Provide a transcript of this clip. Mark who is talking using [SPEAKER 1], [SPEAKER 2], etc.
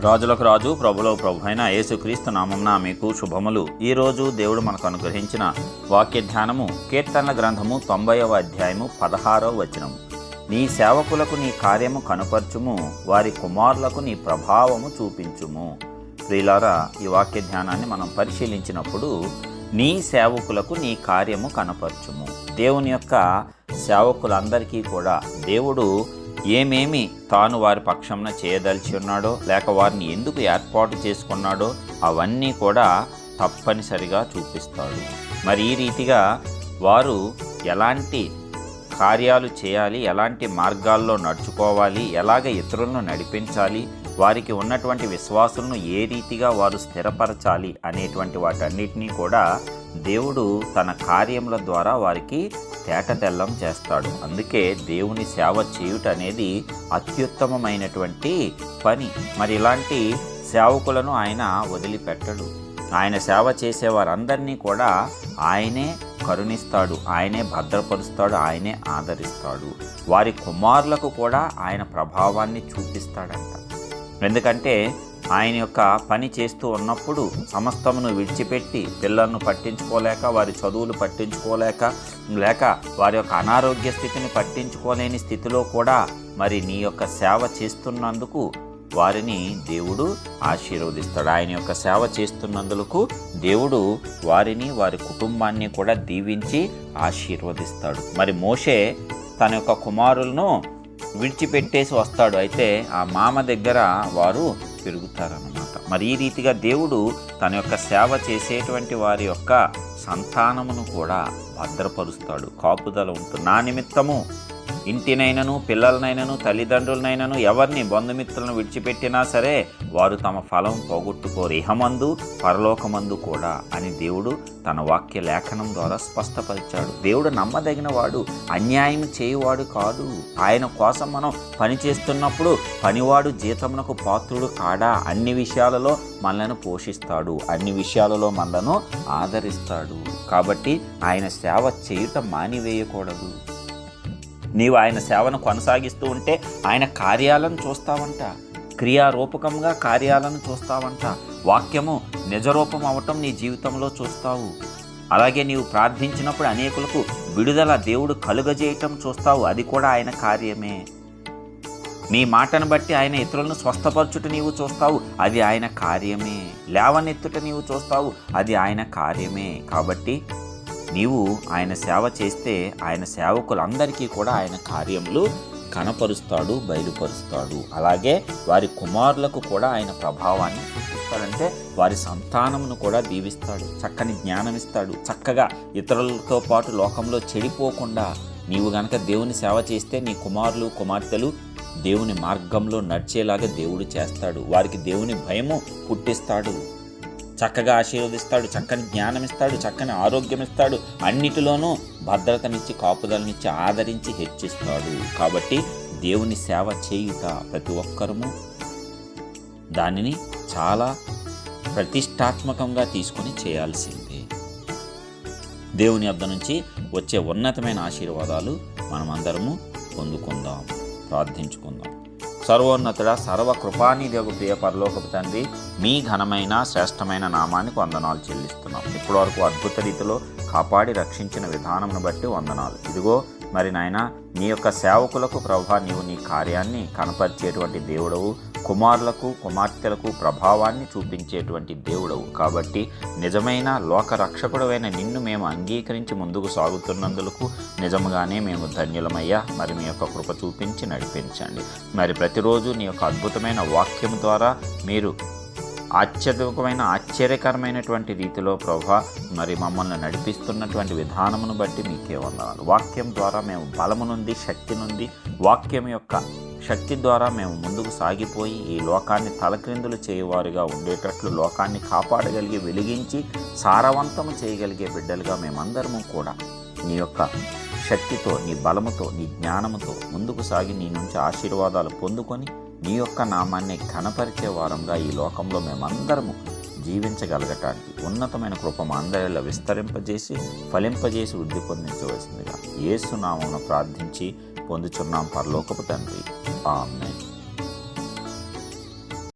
[SPEAKER 1] రాజులకు రాజు ప్రభులో ప్రభు అయిన యేసుక్రీస్తు నామంన మీకు శుభములు. ఈరోజు దేవుడు మనకు అనుగ్రహించిన వాక్య ధ్యానము కీర్తనల గ్రంథము తొంభైవ అధ్యాయము పదహారవ వచనము. నీ సేవకులకు నీ కార్యము కనపరచుము వారి కుమారులకు నీ ప్రభావము చూపించుము. ప్రియులారా ఈ వాక్య ధ్యానాన్ని మనం పరిశీలించినప్పుడు నీ సేవకులకు నీ కార్యము కనపరచుము. దేవుని యొక్క సేవకులందరికీ కూడా దేవుడు ఏమేమి తాను వారి పక్షంన చేయదలిచి ఉన్నాడో లేక వారిని ఎందుకు ఏర్పాటు చేసుకున్నాడో అవన్నీ కూడా తప్పనిసరిగా చూపిస్తాడు. మరి ఈ రీతిగా వారు ఎలాంటి కార్యాలు చేయాలి ఎలాంటి మార్గాల్లో నడుచుకోవాలి ఎలాగ ఇతరులను నడిపించాలి వారికి ఉన్నటువంటి విశ్వాసులను ఏ రీతిగా వారు స్థిరపరచాలి అనేటువంటి వాటన్నిటినీ కూడా దేవుడు తన కార్యముల ద్వారా వారికి తేటతెల్లం చేస్తాడు. అందుకే దేవుని సేవ చేయుట అనేది అత్యుత్తమమైనటువంటి పని. మరి ఇలాంటి సేవకులను ఆయన వదిలిపెట్టడు. ఆయన సేవ చేసేవారందరినీ కూడా ఆయనే కరుణిస్తాడు ఆయనే భద్రపరుస్తాడు ఆయనే ఆదరిస్తాడు. వారి కుమారులకు కూడా ఆయన ప్రభావాన్ని చూపిస్తాడంట. ఎందుకంటే ఆయన యొక్క పని చేస్తూ ఉన్నప్పుడు సమస్తమును విడిచిపెట్టి పిల్లలను పట్టించుకోలేక వారి చదువులు పట్టించుకోలేక లేక వారి యొక్క అనారోగ్య స్థితిని పట్టించుకోలేని స్థితిలో కూడా మరి నీ యొక్క సేవ చేస్తున్నందుకు వారిని దేవుడు ఆశీర్వదిస్తాడు. ఆయన యొక్క సేవ చేస్తున్నందుకు దేవుడు వారిని వారి కుటుంబాన్ని కూడా దీవించి ఆశీర్వదిస్తాడు. మరి మోషే తన యొక్క కుమారులను విడిచిపెట్టేసి వస్తాడు. అయితే ఆ మామ దగ్గర వారు పెరుగుతారన్నమాట. మరి ఈ రీతిగా దేవుడు తన యొక్క సేవ చేసేటువంటి వారి యొక్క సంతానమును కూడా భద్రపరుస్తాడు. కాపుదల ఉంటుంది నా నిమిత్తము ఇంటినైనను పిల్లలనైనను తల్లిదండ్రులనైనను ఎవరిని బంధుమిత్రులను విడిచిపెట్టినా సరే వారు తమ ఫలం పోగొట్టుకోరు. ఇహమందు పరలోకమందు కూడా అని దేవుడు తన వాక్య లేఖనం ద్వారా స్పష్టపరిచాడు. దేవుడు నమ్మదగిన వాడు అన్యాయం చేయువాడు కాదు. ఆయన కోసం మనం పని చేస్తున్నప్పుడు పనివాడు జీతమునకు పాత్రుడు కాడా? అన్ని విషయాలలో మనలను పోషిస్తాడు. అన్ని విషయాలలో మనలను ఆదరిస్తాడు. కాబట్టి ఆయన సేవ చేయుట మానివేయకూడదు. నీవు ఆయన సేవను కొనసాగిస్తూ ఉంటే ఆయన కార్యాలను చూస్తావంట. క్రియారూపకంగా కార్యాలను చూస్తావంట. వాక్యము నిజరూపం అవటం నీ జీవితంలో చూస్తావు. అలాగే నీవు ప్రార్థించినప్పుడు అనేకులకు విడుదల దేవుడు కలుగజేయటం చూస్తావు. అది కూడా ఆయన కార్యమే. నీ మాటను బట్టి ఆయన ఇతరులను స్వస్థపరచుట నీవు చూస్తావు. అది ఆయన కార్యమే. లేవనెత్తుట నీవు చూస్తావు. అది ఆయన కార్యమే. కాబట్టి నీవు ఆయన సేవ చేస్తే ఆయన సేవకులందరికీ కూడా ఆయన కార్యములు కనపరుస్తాడు బయలుపరుస్తాడు. అలాగే వారి కుమారులకు కూడా ఆయన ప్రభావాన్ని చూపిస్తాడంటే వారి సంతానమును కూడా దీవిస్తాడు చక్కని జ్ఞానం ఇస్తాడు చక్కగా ఇతరులతో పాటు లోకంలో చెడిపోకుండా నీవు గనక దేవుని సేవ చేస్తే నీ కుమారులు కుమార్తెలు దేవుని మార్గంలో నడిచేలాగా దేవుడు చేస్తాడు. వారికి దేవుని భయము పుట్టిస్తాడు. చక్కగా ఆశీర్వదిస్తాడు చక్కని జ్ఞానం ఇస్తాడు చక్కని ఆరోగ్యం ఇస్తాడు అన్నిటిలోనూ భద్రతనిచ్చి కాపుదలనిచ్చి ఆదరించి హెచ్చిస్తాడు. కాబట్టి దేవుని సేవ చేయుట ప్రతి ఒక్కరము దానిని చాలా ప్రతిష్టాత్మకంగా తీసుకొని చేయాల్సిందే. దేవుని అద్ద నుంచి వచ్చే ఉన్నతమైన ఆశీర్వాదాలు మనమందరము పొందుకుందాం ప్రార్థించుకుందాం. సర్వోన్నతుడ సర్వ కృపానిదేవు ప్రియ పరలోకపు తండ్రి మీ ఘనమైన శ్రేష్టమైన నామానికి వందనాలు చెల్లిస్తున్నాం. ఇప్పటివరకు అద్భుత రీతిలో కాపాడి రక్షించిన విధానంను బట్టి వందనాలు. ఇదిగో మరి నాయన నీ యొక్క సేవకులకు ప్రభా నీవు నీ కార్యాన్ని కనపరిచేటువంటి దేవుడవు. కుమారులకు కుమార్తెలకు ప్రభావాన్ని చూపించేటువంటి దేవుడవు. కాబట్టి నిజమైన లోక రక్షకుడవైన నిన్ను మేము అంగీకరించి ముందుకు సాగుతున్నందుకు నిజంగానే మేము ధన్యులమయ్యా. మరి మీ యొక్క కృప చూపించి నడిపించండి. మరి ప్రతిరోజు నీ యొక్క అద్భుతమైన వాక్యం ద్వారా మీరు ఆశ్చర్యకమైన ఆశ్చర్యకరమైనటువంటి రీతిలో ప్రభా మరి మమ్మల్ని నడిపిస్తున్నటువంటి విధానమును బట్టి మీకే వందనాలు. వాక్యం ద్వారా మేము బలము నుండి శక్తి నుండి వాక్యం యొక్క శక్తి ద్వారా మేము ముందుకు సాగిపోయి ఈ లోకాన్ని తలక్రిందులు చేయవారుగా ఉండేటట్లు లోకాన్ని కాపాడగలిగి వెలిగించి సారవంతము చేయగలిగే బిడ్డలుగా మేమందరము కూడా నీ యొక్క శక్తితో నీ బలముతో నీ జ్ఞానముతో ముందుకు సాగి నీ నుంచి ఆశీర్వాదాలు పొందుకొని నీ యొక్క నామాన్ని ఘనపరిచే వారంగా ఈ లోకంలో మేమందరము జీవించగలగటానికి ఉన్నతమైన కృప మా అందరిలో విస్తరింపజేసి ఫలింపజేసి వృద్ధి పొందించవలసిందిగా ఏసునామమును ప్రార్థించి పొందుచున్నాం పరలోకపు తండ్రి. ఆమె